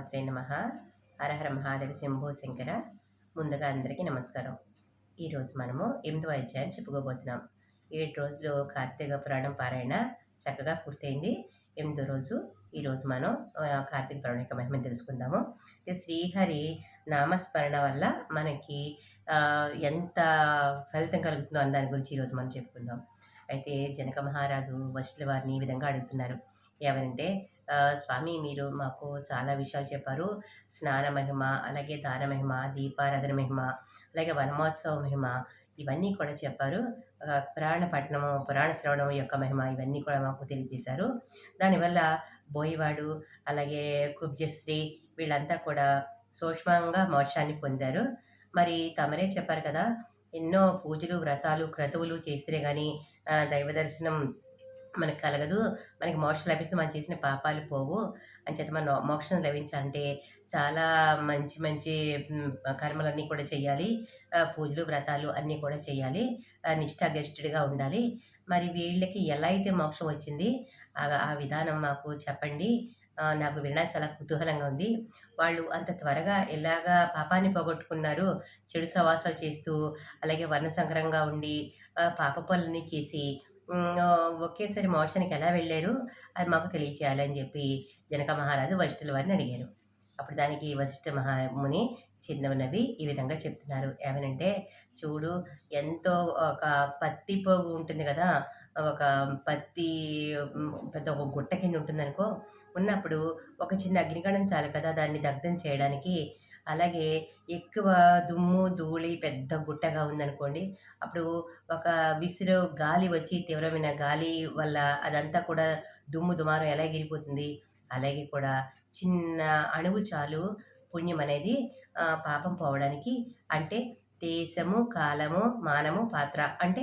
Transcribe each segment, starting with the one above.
మాత్రే నమ. హరహర మహాదేవ శంభో శంకర. ముందుగా అందరికీ నమస్కారం. ఈరోజు మనము ఎనిమిదవ అధ్యాయం చెప్పుకోబోతున్నాం. ఏడు రోజులు కార్తీక పురాణం పారాయణ చక్కగా పూర్తయింది. ఎనిమిదో రోజు ఈరోజు మనం కార్తీక పురాణం యొక్క మహిమను తెలుసుకుందాము. అయితే శ్రీహరి నామస్మరణ వల్ల మనకి ఎంత ఫలితం కలుగుతుందో అన్న దాని గురించి ఈరోజు మనం చెప్పుకుందాం. అయితే జనక మహారాజు వశుల వారిని ఈ విధంగా అడుగుతున్నారు. ఏమనంటే స్వామి మీరు మాకు చాలా విషయాలు చెప్పారు. స్నాన మహిమ అలాగే దాన మహిమ దీపారాధన మహిమ అలాగే వనమోత్సవ మహిమ ఇవన్నీ కూడా చెప్పారు. పురాణ పట్టణము పురాణ శ్రవణం యొక్క మహిమ ఇవన్నీ కూడా మాకు తెలియజేశారు. దానివల్ల బోయవాడు అలాగే కుబ్జశ్రీ వీళ్ళంతా కూడా సూక్ష్మంగా మోక్షాన్ని పొందారు. మరి తమరే చెప్పారు కదా ఎన్నో పూజలు వ్రతాలు క్రతువులు చేస్తే కానీ దైవ దర్శనం మనకు కలగదు. మనకి మోక్షం లభిస్తే మనం చేసిన పాపాలు పోవు. అని చేత మన మోక్షం లభించాలంటే చాలా మంచి మంచి కర్మలన్నీ కూడా చేయాలి పూజలు వ్రతాలు అన్నీ కూడా చేయాలి నిష్ఠాగరిష్ఠుడిగా ఉండాలి. మరి వీళ్ళకి ఎలా అయితే మోక్షం వచ్చింది ఆ విధానం మాకు చెప్పండి. నాకు వినడా చాలా కుతూహలంగా ఉంది. వాళ్ళు అంత త్వరగా ఎలాగా పాపాన్ని పోగొట్టుకున్నారు చెడు సవాసాలు చేస్తూ అలాగే వర్ణ సంకరంగా ఉండి పాప పనులన్నీ చేసి ఒకేసారి మోక్షానికి ఎలా వెళ్ళారు అది మాకు తెలియచేయాలని చెప్పి జనక మహారాజు వశిష్ఠుల వారిని అడిగారు. అప్పుడు దానికి వశిష్ఠ మహాముని చిన్నవి ఈ విధంగా చెప్తున్నారు. ఏమనంటే చూడు ఎంతో ఒక పత్తి పోగు ఉంటుంది కదా ఒక పత్తి పెద్ద ఒక గుట్ట కింద ఉంటుంది అనుకో ఉన్నప్పుడు ఒక చిన్న అగ్నికణం చాలు కదా దాన్ని దగ్ధం చేయడానికి అలాగే ఎక్కువ దుమ్ము ధూళి పెద్ద గుట్టగా ఉందనుకోండి అప్పుడు ఒక విసిరు గాలి వచ్చి తీవ్రమైన గాలి వల్ల అదంతా కూడా దుమ్ము దుమారం ఎలా ఎగిరిపోతుంది? అలాగే కూడా చిన్న అణువు చాలు పుణ్యం అనేది పాపం పోవడానికి అంటే దేశము కాలము మానము పాత్ర. అంటే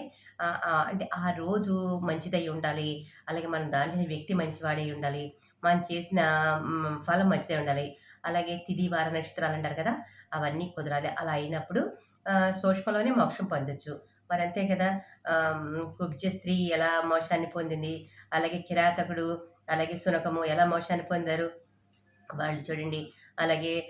అంటే ఆ రోజు మంచిదై ఉండాలి. అలాగే మనం దాల్చిన వ్యక్తి మంచివాడై ఉండాలి. మనం చేసిన ఫలం మంచిదై ఉండాలి. అలాగే తిది వార నక్షత్రాలు అంటారు కదా అవన్నీ కుదరాలి. అలా అయినప్పుడు సూక్ష్మలోనే మోక్షం పొందొచ్చు. మరి అంతే కదా కుబ్జ స్త్రీ ఎలా మోక్షాన్ని పొందింది? అలాగే కిరాతకుడు అలాగే సునకము ఎలా మోక్షాన్ని పొందారు? వాళ్ళు చూడండి. అలాగే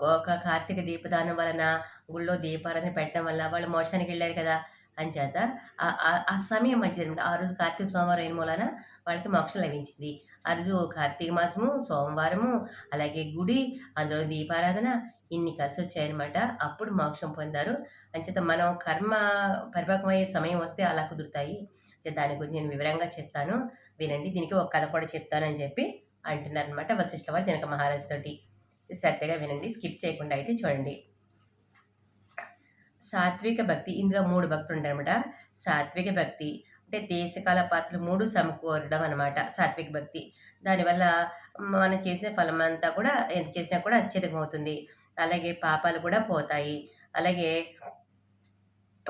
ఒక కార్తీక దీపదానం వలన గుళ్ళో దీపారాధన పెట్టడం వల్ల వాళ్ళు మోక్షానికి వెళ్ళారు కదా. అని చేత ఆ- సమయం మంచిది అనమాట ఆ రోజు కార్తీక సోమవారం అయిన మూలన వాళ్ళకి మోక్షం లభించింది. ఆ రోజు కార్తీక మాసము సోమవారము అలాగే గుడి అందులో దీపారాధన ఇన్ని కలిసి వచ్చాయన్నమాట. అప్పుడు మోక్షం పొందారు. అంచేత మనం కర్మ పరిపక్వమయ్యే సమయం వస్తే అలా కుదురుతాయి. దాని గురించి నేను వివరంగా చెప్తాను. వినండి. దీనికి ఒక కథ కూడా చెప్తానని చెప్పి అంటున్నారు అనమాట వశిష్ఠ వారు జనక మహారాజ్ తోటి. శ్రద్ధగా వినండి స్కిప్ చేయకుండా అయితే చూడండి. సాత్విక భక్తి ఇందులో మూడు భక్తులు ఉంటారనమాట సాత్విక భక్తి అంటే దేశకాల పాత్రలు మూడు సమకూరడం అనమాట సాత్విక భక్తి. దానివల్ల మనం చేసిన ఫలం అంతా కూడా ఎంత చేసినా కూడా అత్యధికం అవుతుంది అలాగే పాపాలు కూడా పోతాయి. అలాగే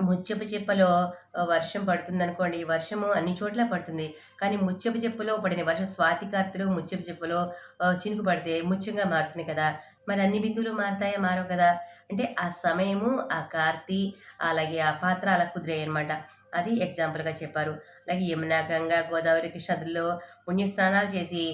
ముత్యపు చెప్పలో వర్షం పడుతుంది అనుకోండి వర్షము అన్ని చోట్ల పడుతుంది. కానీ ముత్యపు చెప్పులో పడిన వర్షం స్వాతి కార్తెలు ముత్యపు చెప్పులో చినుకు పడితే ముత్యంగా మారుతుంది కదా. మరి అన్ని బిందువులు మారుతాయా మారవు కదా? అంటే ఆ సమయము ఆ కార్తీ అలాగే ఆ పాత్ర అలా కుదిరాయి అనమాట అది ఎగ్జాంపుల్గా చెప్పారు. అలాగే యమునా గంగా గోదావరి కృష్ణాదుల్లో పుణ్యస్నానాలు చేసి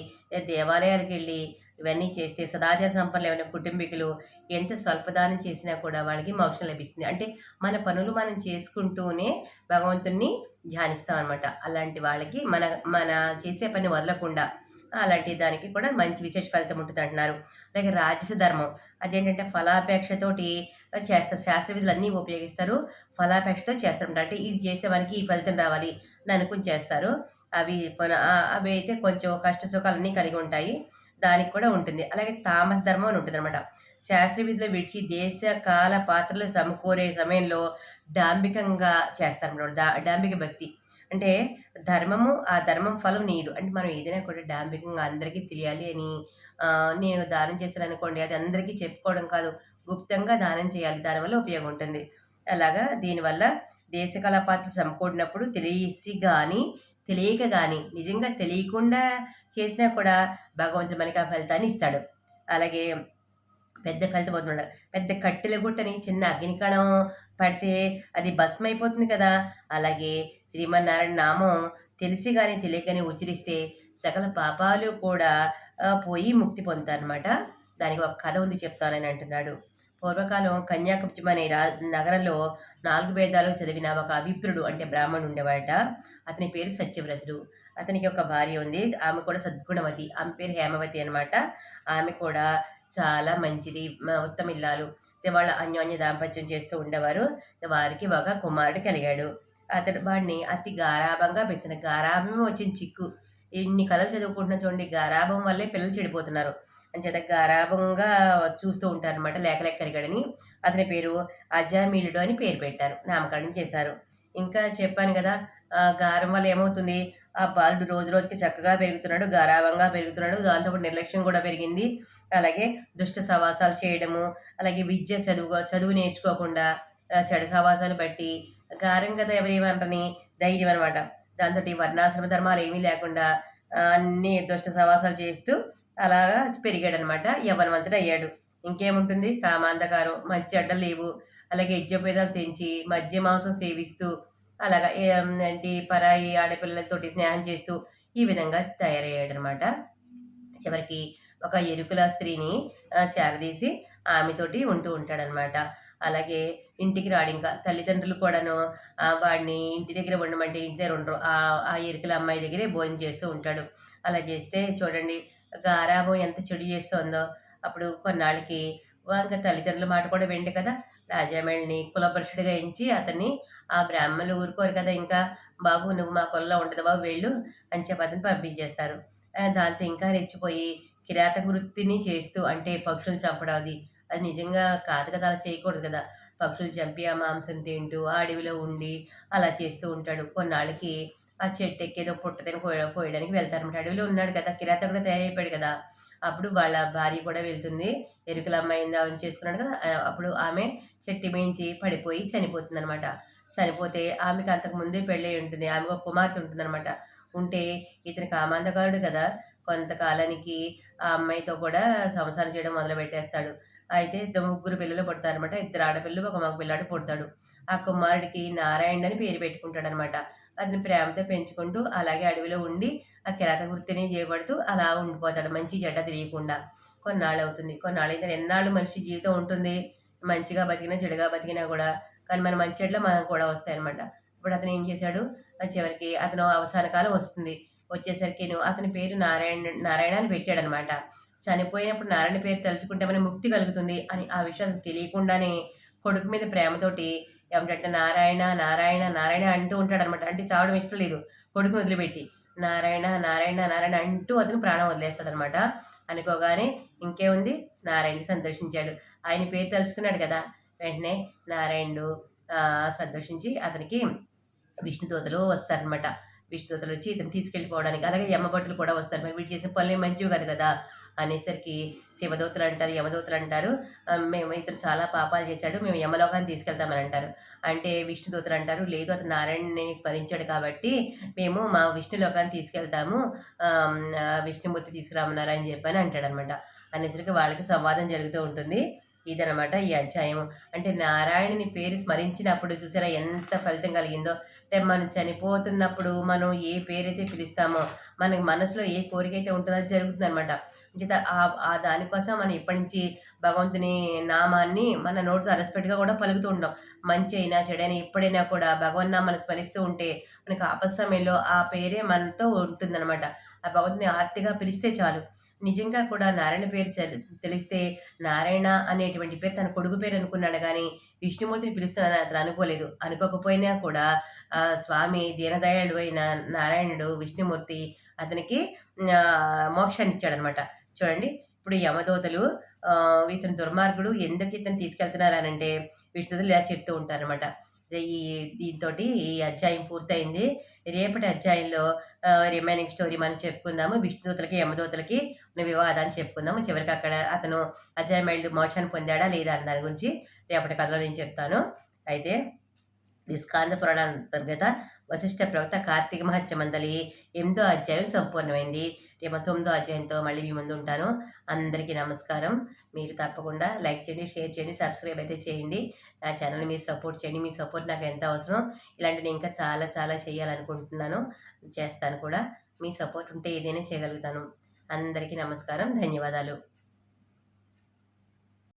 దేవాలయాలకు వెళ్ళి ఇవన్నీ చేస్తే సదాచార సంపన్నులు ఏమైనా కుటుంబీకులు ఎంత స్వల్పదానం చేసినా కూడా వాళ్ళకి మోక్షం లభిస్తుంది. అంటే మన పనులు మనం చేసుకుంటూనే భగవంతుణ్ణి ధ్యానిస్తాం అనమాట అలాంటి వాళ్ళకి మన మన చేసే పని వదలకుండా అలాంటి దానికి కూడా మంచి విశేష ఫలితం ఉంటుంది అంటున్నారు. అలాగే రాజస ధర్మం అదేంటంటే ఫలాపేక్షతోటి చేస్తారు శాస్త్ర విధులు అన్నీ ఉపయోగిస్తారు. ఫలాపేక్షతో చేస్తారు అంటే ఇది చేస్తే మనకి ఈ ఫలితం రావాలి అని అనుకుని చేస్తారు. అవి అవి అయితే కొంచెం కష్ట సుఖాలన్నీ కలిగి ఉంటాయి. దానికి కూడా ఉంటుంది. అలాగే తామస ధర్మం అని ఉంటుంది అనమాట శాస్త్ర విధులు విడిచి దేశ కాల పాత్రలు సమకూరే సమయంలో డాంబికంగా చేస్తారు డా డాంబిక భక్తి. అంటే ధర్మము ఆ ధర్మం ఫలం నీదు. అంటే మనం ఏదైనా కూడా డాంబికంగా అందరికీ తెలియాలి అని నేను దానం చేశాను అనుకోండి అది అందరికీ చెప్పుకోవడం కాదు. గుప్తంగా దానం చేయాలి. దానివల్ల ఉపయోగం ఉంటుంది. అలాగా దీనివల్ల దేశ కళాపాత్రలు సమకూడినప్పుడు తెలిసి కానీ తెలియక కానీ నిజంగా తెలియకుండా చేసినా కూడా భగవంతుడు మనకి ఆ ఫలితాన్ని ఇస్తాడు. అలాగే పెద్ద ఫలితం అవుతున్నాడు పెద్ద కట్టెల గుట్టని చిన్న అగ్నికణం పడితే అది భస్మం అయిపోతుంది కదా. అలాగే శ్రీమన్నారాయణ నామం తెలిసి కానీ తెలియకని ఉచ్చరిస్తే సకల పాపాలు కూడా పోయి ముక్తి పొందుతారనమాట దానికి ఒక కథ ఉంది చెప్తానని అంటున్నాడు. పూర్వకాలం కన్యాకుబ్జం అనే రా నగరంలో నాలుగు వేదాలు చదివిన ఒక అవిప్రుడు అంటే బ్రాహ్మణుడు ఉండేవాట అతని పేరు సత్యవ్రతుడు. అతనికి ఒక భార్య ఉంది. ఆమె కూడా సద్గుణవతి. ఆమె పేరు హేమవతి అనమాట ఆమె కూడా చాలా మంచిది. ఉత్తమ ఇల్లాలు. వాళ్ళ అన్యోన్య దాంపత్యం చేస్తూ ఉండేవారు. వారికి ఒక కుమారుడు కలిగాడు. అతడు వాడిని అతి గారాభంగా పెంచిన గారాభమే వచ్చిన చిక్కు. ఇన్ని కథలు చదువుకుంటున్న చూడండి. గారాభం వల్లే పిల్లలు చెడిపోతున్నారు. అంచేత గారాభంగా చూస్తూ ఉంటారు అనమాట లేక అతని పేరు అజామీలుడు అని పేరు పెట్టారు నామకరణం చేశారు. ఇంకా చెప్పాను కదా గారం వల్ల ఏమవుతుంది? ఆ బాలుడు రోజు రోజుకి చక్కగా పెరుగుతున్నాడు గారాభంగా పెరుగుతున్నాడు దాంతో నిర్లక్ష్యం కూడా పెరిగింది. అలాగే దుష్ట సవాసాలు చేయడము అలాగే విద్య చదువు చదువు నేర్చుకోకుండా చెడు సవాసాలు బట్టి గారం కదా ఎవరేమంటని ధైర్యం అనమాట దాంతో వర్ణాశ్రమ ధర్మాలు ఏమీ లేకుండా అన్ని దుష్ట సవాసాలు చేస్తూ అలాగా పెరిగాడనమాట. యవనవంతుడు అయ్యాడు ఇంకేముంటుంది? కామాంధకారం మంచి చెడ్డలు లేవు. అలాగే యజ్ఞపేదాలు తెంచి మద్య మాంసం సేవిస్తూ అలాగా ఏంటి పరాయి ఆడపిల్లలతోటి స్నేహం చేస్తూ ఈ విధంగా తయారయ్యాడు అనమాట చివరికి ఒక ఎరుకుల స్త్రీని చేరదీసి ఆమెతోటి ఉంటూ ఉంటాడనమాట. అలాగే ఇంటికి రాడు ఇంకా. తల్లిదండ్రులు కూడాను వాడిని ఇంటి దగ్గర ఉండమంటే ఇంటి దగ్గర ఉండరు. ఆ ఎరుకల అమ్మాయి దగ్గరే భోజనం చేస్తూ ఉంటాడు. అలా చేస్తే చూడండి గారాభం ఎంత చెడు చేస్తుందో. అప్పుడు కొన్నాళ్ళకి ఇంకా తల్లిదండ్రుల మాట కూడా వెండి కదా. రాజామణిని కులపరుషుడిగా ఎంచి అతన్ని ఆ బ్రాహ్మణులు ఊరుకోరు కదా. ఇంకా బాబు నువ్వు మా కొల్లో ఉండదు బాబు వెళ్ళు అని చెప్పి అతను పంపించేస్తారు. దాంతో ఇంకా రెచ్చిపోయి కిరాతక వృత్తిని చేస్తూ అంటే పక్షులు చంపడం అది. అది నిజంగా కాదు కదా అలా చేయకూడదు కదా. పక్షులు చంపి ఆ మాంసం తింటూ ఆ అడవిలో ఉండి అలా చేస్తూ ఉంటాడు. కొన్నాళ్ళకి ఆ చెట్టు ఎక్కేదో పుట్టదని కోయడానికి వెళ్తారనమాట అడవిలో ఉన్నాడు కదా కిరాతకుడు తయారైపోయాడు కదా. అప్పుడు వాళ్ళ భార్య కూడా వెళ్తుంది. ఎరుకల అమ్మాయి దావని చేసుకున్నాడు కదా. అప్పుడు ఆమె చెట్టు మేయించి పడిపోయి చనిపోతుంది అనమాట చనిపోతే ఆమెకు అంతకు ముందే పెళ్ళి ఉంటుంది. ఆమె ఒక కుమార్తె ఉంటుంది అనమాట ఉంటే ఇతని కామాంధకారుడు కదా. కొంతకాలానికి ఆ అమ్మాయితో కూడా సంసారం చేయడం మొదలు పెట్టేస్తాడు. అయితే ఇద్దరు ముగ్గురు పిల్లలు పుడతారనమాట ఇద్దరు ఆడపిల్లలు ఒక మగ పిల్లాడు పుడతాడు. ఆ కుమారుడికి నారాయణ అని పేరు పెట్టుకుంటాడు అనమాట అతని ప్రేమతో పెంచుకుంటూ అలాగే అడవిలో ఉండి ఆ కిరాత వృత్తిని చేయబడుతూ అలా ఉండిపోతాడు. మంచి చెడ్డ తెలియకుండా. కొన్నాళ్ళు అవుతుంది కొన్నాళ్ళు అయితే ఎన్నాళ్ళు మనిషి జీవితం ఉంటుంది. మంచిగా బతికినా చెడుగా బతికినా కూడా. కానీ మన మంచి చెడ్లు మనం కూడా వస్తాయి అనమాట ఇప్పుడు అతను ఏం చేశాడు? చివరికి అతను అవసాన కాలం వస్తుంది. వచ్చేసరికి అతని పేరు నారాయణ నారాయణ అని పెట్టాడనమాట. చనిపోయినప్పుడు నారాయణ పేరు తలుచుకుంటే మనకి ముక్తి కలుగుతుంది అని ఆ విషయం తెలియకుండానే కొడుకు మీద ప్రేమతోటి ఏమిటంటే నారాయణ నారాయణ నారాయణ అంటూ ఉంటాడనమాట. అంటే చావడం ఇష్టం లేదు. కొడుకుని వదిలిపెట్టి నారాయణ నారాయణ నారాయణ అంటూ అతను ప్రాణం వదిలేస్తాడనమాట. అనుకోగానే ఇంకేముంది? నారాయణ సంతోషించాడు. ఆయన పేరు తెలుసుకున్నాడు కదా. వెంటనే నారాయణుడు సంతోషించి అతనికి విష్ణుదూతలు వస్తారనమాట. విష్ణుదూతలు వచ్చి ఇతను తీసుకెళ్ళిపోవడానికి. అలాగే యమ్మబట్టులు కూడా వస్తారు. మరి వీటి చేసే పనులు మంచివి కాదు కదా అనేసరికి శివదూతలు అంటారు యమదూతలు అంటారు. మేము ఇతను చాలా పాపాలు చేశాడు మేము యమలోకాన్ని తీసుకెళ్తామని అంటారు. అంటే విష్ణుదూతలు అంటారు లేదు అతను నారాయణని స్మరించాడు కాబట్టి మేము మా విష్ణులోకాన్ని తీసుకెళ్తాము విష్ణుమూర్తి తీసుకురామన్నారు అని చెప్పని అంటాడనమాట. అనేసరికి వాళ్ళకి సంవాదం జరుగుతూ ఉంటుంది. ఇదనమాట ఈ అధ్యాయం అంటే నారాయణుని పేరు స్మరించినప్పుడు చూసారా ఎంత ఫలితం కలిగిందో. అంటే మనం చనిపోతున్నప్పుడు మనం ఏ పేరైతే పిలుస్తామో మనకి మనసులో ఏ కోరిక అయితే ఉంటుందో అది జరుగుతుంది అనమాట చేత ఆ దానికోసం మనం ఇప్పటి నుంచి భగవంతుని నామాన్ని మన నోటితో అలసిపెట్టుగా కూడా పలుకుతూ ఉంటాం మంచి అయినా చెడైనా ఎప్పుడైనా కూడా భగవన్ నామాన్ని స్మరిస్తూ ఉంటే మనకి ఆపద సమయంలో ఆ పేరే మనతో ఉంటుందన్నమాట ఆ భగవంతుని ఆర్తిగా పిలిస్తే చాలు. నిజంగా కూడా నారాయణ పేరు తెలిస్తే నారాయణ అనేటువంటి పేరు తన కొడుకు పేరు అనుకున్నాడు కానీ విష్ణుమూర్తిని పిలుస్తున్నాను అతను అనుకోలేదు. అనుకోకపోయినా కూడా స్వామి దీనదయాళుడు అయిన నారాయణుడు విష్ణుమూర్తి అతనికి మోక్షాన్ని ఇచ్చాడనమాట చూడండి ఇప్పుడు యమదోతలు ఇతని దుర్మార్గుడు ఎందుకు ఇతను తీసుకెళ్తున్నారనంటే విష్ణుదలు ఇలా చెప్తూ ఉంటారనమాట ఈ దీంతో ఈ అధ్యాయం పూర్తయింది. రేపటి అధ్యాయంలో రిమైనింగ్ స్టోరీ మనం చెప్పుకుందాము. విష్ణుదూతలకి యమదూతలకి వివాదాన్ని చెప్పుకుందాము. చివరికి అక్కడ అతను అధ్యాయం మైండ్ మోక్షాన్ని పొందాడా లేదా అని దాని గురించి రేపటి కథలో నేను చెప్తాను. అయితే స్కాంద పురాణ అంతర్గత వశిష్ఠ ప్రవక్త కార్తీక మహత్యమందలి ఎనిమిదో అధ్యాయం సంపూర్ణమైంది. రేపు తొమ్మిదో అధ్యాయంతో మళ్ళీ మీ ముందు ఉంటాను. అందరికీ నమస్కారం. మీరు తప్పకుండా లైక్ చేయండి షేర్ చేయండి సబ్స్క్రైబ్ అయితే చేయండి. నా ఛానల్ని మీరు సపోర్ట్ చేయండి. మీ సపోర్ట్ నాకు ఎంత అవసరం? ఇలాంటి నేను ఇంకా చాలా చాలా చేయాలనుకుంటున్నాను. చేస్తాను కూడా. మీ సపోర్ట్ ఉంటే ఏదైనా చేయగలుగుతాను. అందరికీ నమస్కారం. ధన్యవాదాలు.